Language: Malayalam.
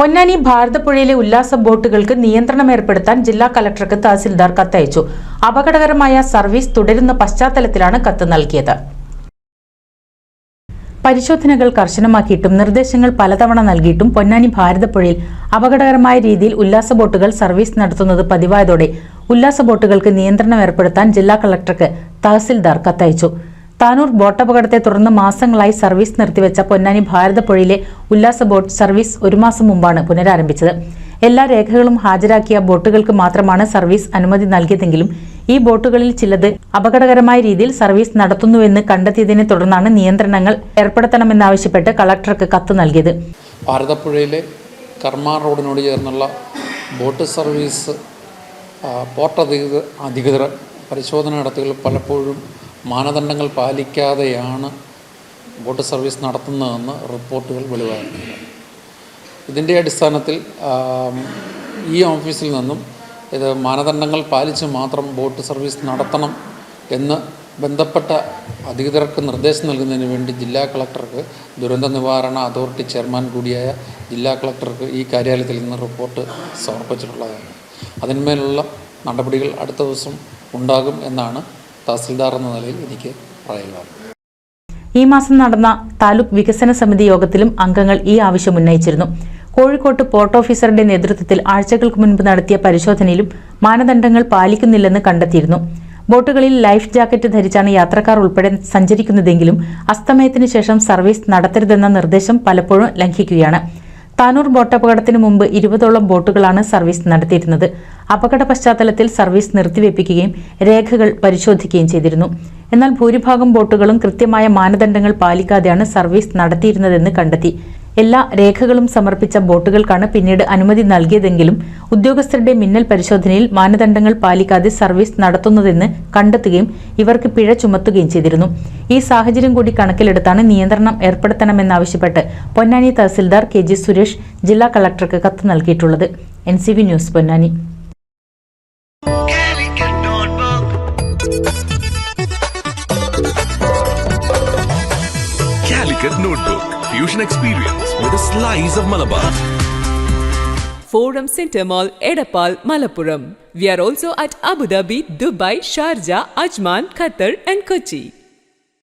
പൊന്നാനി ഭാരതപ്പുഴയിലെ ഉല്ലാസ ബോട്ടുകൾക്ക് നിയന്ത്രണം ഏർപ്പെടുത്താൻ ജില്ലാ കലക്ടർക്ക് തഹസിൽദാർ കത്തയച്ചു. അപകടകരമായ സർവീസ് തുടരുന്ന പശ്ചാത്തലത്തിലാണ് കത്ത് നൽകിയത്. പരിശോധനകൾ കർശനമാക്കിയിട്ടും നിർദ്ദേശങ്ങൾ പലതവണ നൽകിയിട്ടും പൊന്നാനി ഭാരതപ്പുഴയിൽ അപകടകരമായ രീതിയിൽ ഉല്ലാസ ബോട്ടുകൾ സർവീസ് നടത്തുന്നത് പതിവായതോടെ ഉല്ലാസ ബോട്ടുകൾക്ക് നിയന്ത്രണം ഏർപ്പെടുത്താൻ ജില്ലാ കളക്ടർക്ക് തഹസിൽദാർ കത്തയച്ചു. താനൂർ ബോട്ടപകടത്തെ തുടർന്ന് മാസങ്ങളായി സർവീസ് നിർത്തിവെച്ച പൊന്നാനി ഭാരതപ്പുഴയിലെ ഉല്ലാസ ബോട്ട് സർവീസ് ഒരു മാസം മുമ്പാണ് പുനരാരംഭിച്ചത്. എല്ലാ രേഖകളും ഹാജരാക്കിയ ബോട്ടുകൾക്ക് മാത്രമാണ് സർവീസ് അനുമതി നൽകിയതെങ്കിലും ഈ ബോട്ടുകളിൽ ചിലത് അപകടകരമായ രീതിയിൽ സർവീസ് നടത്തുന്നുവെന്ന് കണ്ടെത്തിയതിനെ തുടർന്നാണ് നിയന്ത്രണങ്ങൾ ഏർപ്പെടുത്തണമെന്നാവശ്യപ്പെട്ട് കളക്ടർക്ക് കത്ത് നൽകിയത്. ഭാരതപ്പുഴയിലെ കർമ്മ റോഡിനോട് ചേർന്നുള്ള ബോട്ട് സർവീസ് ബോട്ട് അധികൃതർ പരിശോധന നടത്തുകൾ പലപ്പോഴും മാനദണ്ഡങ്ങൾ പാലിക്കാതെയാണ് ബോട്ട് സർവീസ് നടത്തുന്നതെന്ന് റിപ്പോർട്ടുകൾ വെളിവാകുന്നുണ്ട് ഇതിന്റെ അടിസ്ഥാനത്തിൽ ഈ ഓഫീസിൽ നിന്നും ഇത് മാനദണ്ഡങ്ങൾ പാലിച്ച് മാത്രം ബോട്ട് സർവീസ് നടത്തണം എന്ന് ബന്ധപ്പെട്ട അധികൃതർക്ക് നിർദ്ദേശം നൽകുന്നതിന് വേണ്ടി ജില്ലാ കളക്ടർക്ക് ദുരന്ത നിവാരണ അതോറിറ്റി ചെയർമാൻ കൂടിയായ ജില്ലാ കളക്ടർക്ക് ഈ കാര്യാലയത്തിൽ നിന്ന് റിപ്പോർട്ട് സമർപ്പിച്ചിട്ടുള്ളതാണ്. അതിന്മേലുള്ള നടപടികൾ അടുത്ത ദിവസം ഉണ്ടാകും എന്നാണ് തഹസിൽദാർ എന്ന നിലയിൽ എനിക്ക് പറയുവാനുള്ളത് ഈ മാസം നടന്ന താലൂക്ക് വികസന സമിതി യോഗത്തിലും അംഗങ്ങൾ ഈ ആവശ്യം ഉന്നയിച്ചിരുന്നു. കോഴിക്കോട്ട് പോർട്ട് ഓഫീസറുടെ നേതൃത്വത്തിൽ ആഴ്ചകൾക്ക് മുൻപ് നടത്തിയ പരിശോധനയിലും മാനദണ്ഡങ്ങൾ പാലിക്കുന്നില്ലെന്ന് കണ്ടെത്തിയിരുന്നു. ബോട്ടുകളിൽ ലൈഫ് ജാക്കറ്റ് ധരിച്ചാണ് യാത്രക്കാർ ഉൾപ്പെടെ സഞ്ചരിക്കുന്നതെങ്കിലും അസ്തമയത്തിന് ശേഷം സർവീസ് നടത്തരുതെന്ന നിർദ്ദേശം പലപ്പോഴും ലംഘിക്കുകയാണ്. താനൂർ ബോട്ടപകടത്തിന് മുമ്പ് ഇരുപതോളം ബോട്ടുകളാണ് സർവീസ് നടത്തിയിരുന്നത്. അപകട പശ്ചാത്തലത്തിൽ സർവീസ് നിർത്തിവെപ്പിക്കുകയും രേഖകൾ പരിശോധിക്കുകയും ചെയ്തിരുന്നു. എന്നാൽ ഭൂരിഭാഗം ബോട്ടുകളും കൃത്യമായ മാനദണ്ഡങ്ങൾ പാലിക്കാതെയാണ് സർവീസ് നടത്തിയിരുന്നതെന്ന് കണ്ടെത്തി. എല്ലാ രേഖകളും സമർപ്പിച്ച ബോട്ടുകൾക്കാണ് പിന്നീട് അനുമതി നൽകിയതെങ്കിലും ഉദ്യോഗസ്ഥരുടെ മിന്നൽ പരിശോധനയിൽ മാനദണ്ഡങ്ങൾ പാലിക്കാതെ സർവീസ് നടത്തുന്നതെന്ന് കണ്ടെത്തുകയും ഇവർക്ക് പിഴ ചുമത്തുകയും ചെയ്തിരുന്നു. ഈ സാഹചര്യം കൂടി കണക്കിലെടുത്താണ് നിയന്ത്രണം ഏർപ്പെടുത്തണമെന്നാവശ്യപ്പെട്ട് പൊന്നാനി തഹസിൽദാർ കെ ജി സുരേഷ് ജില്ലാ കളക്ടർക്ക് കത്ത് നൽകിയിട്ടുള്ളത്. N news Ponnani. Notebook. Fusion experience with a slice of Malabar. Forum Center Mall, Edapal, Malappuram. We are also at Abu Dhabi, Dubai, Sharjah, Ajman, Qatar, and Kochi.